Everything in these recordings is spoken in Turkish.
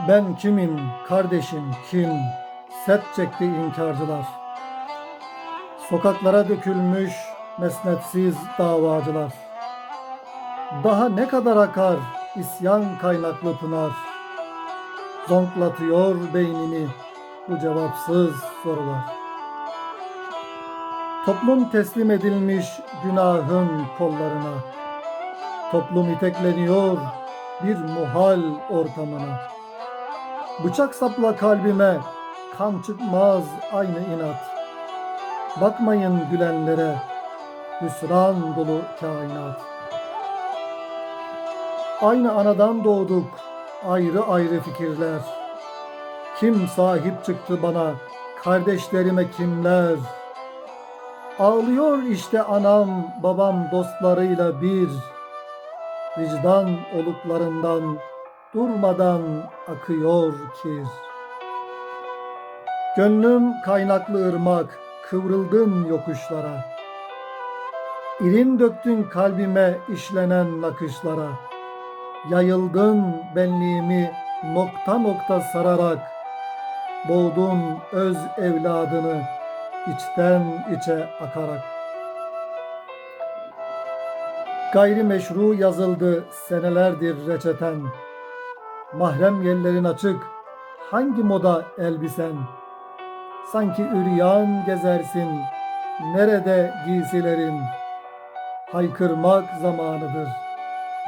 Ben kimim, kardeşim kim? Set çekti inkarcılar. Sokaklara dökülmüş mesnetsiz davacılar. Daha ne kadar akar isyan kaynaklı pınar? Zonklatıyor beynini bu cevapsız sorular. Toplum teslim edilmiş günahın kollarına. Toplum itekleniyor bir muhal ortamına. Bıçak sapla kalbime, kan çıkmaz aynı inat. Bakmayın gülenlere, hüsran dolu kainat. Aynı anadan doğduk, ayrı ayrı fikirler. Kim sahip çıktı bana, kardeşlerime kimler? Ağlıyor işte anam, babam dostlarıyla bir. Vicdan oluklarından durmadan akıyor kir. Gönlüm kaynaklı ırmak, kıvrıldın yokuşlara. İrin döktün kalbime işlenen nakışlara. Yayıldın benliğimi nokta nokta sararak. Boğdun öz evladını içten içe akarak. Gayrimeşru yazıldı senelerdir reçeten. Mahrem yerlerin açık, hangi moda elbisen? Sanki üryan gezersin, nerede giysilerin? Haykırmak zamanıdır,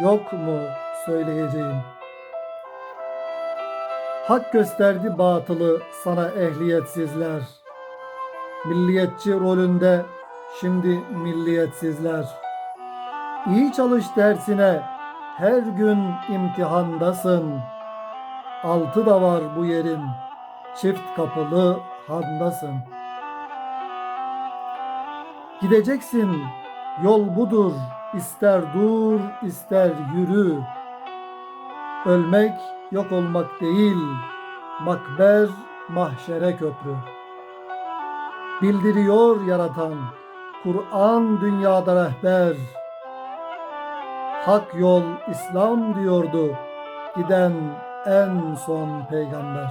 yok mu söyleyeceğim? Hak gösterdi batılı sana ehliyetsizler. Milliyetçi rolünde şimdi milliyetsizler. İyi çalış dersine her gün imtihandasın. Altı da var bu yerin, çift kapılı handasın. Gideceksin, yol budur, ister dur, ister yürü. Ölmek yok olmak değil, makber mahşere köprü. Bildiriyor yaratan, Kur'an dünyada rehber. Hak yol İslam diyordu giden en son peygamber.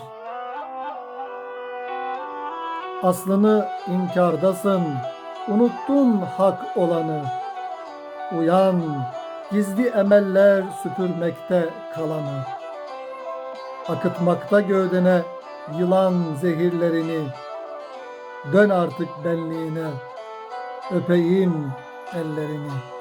Aslını inkardasın, unuttun hak olanı. Uyan, gizli emeller süpürmekte kalanı. Akıtmakta gövdene yılan zehirlerini. Dön artık benliğine, öpeyim ellerini.''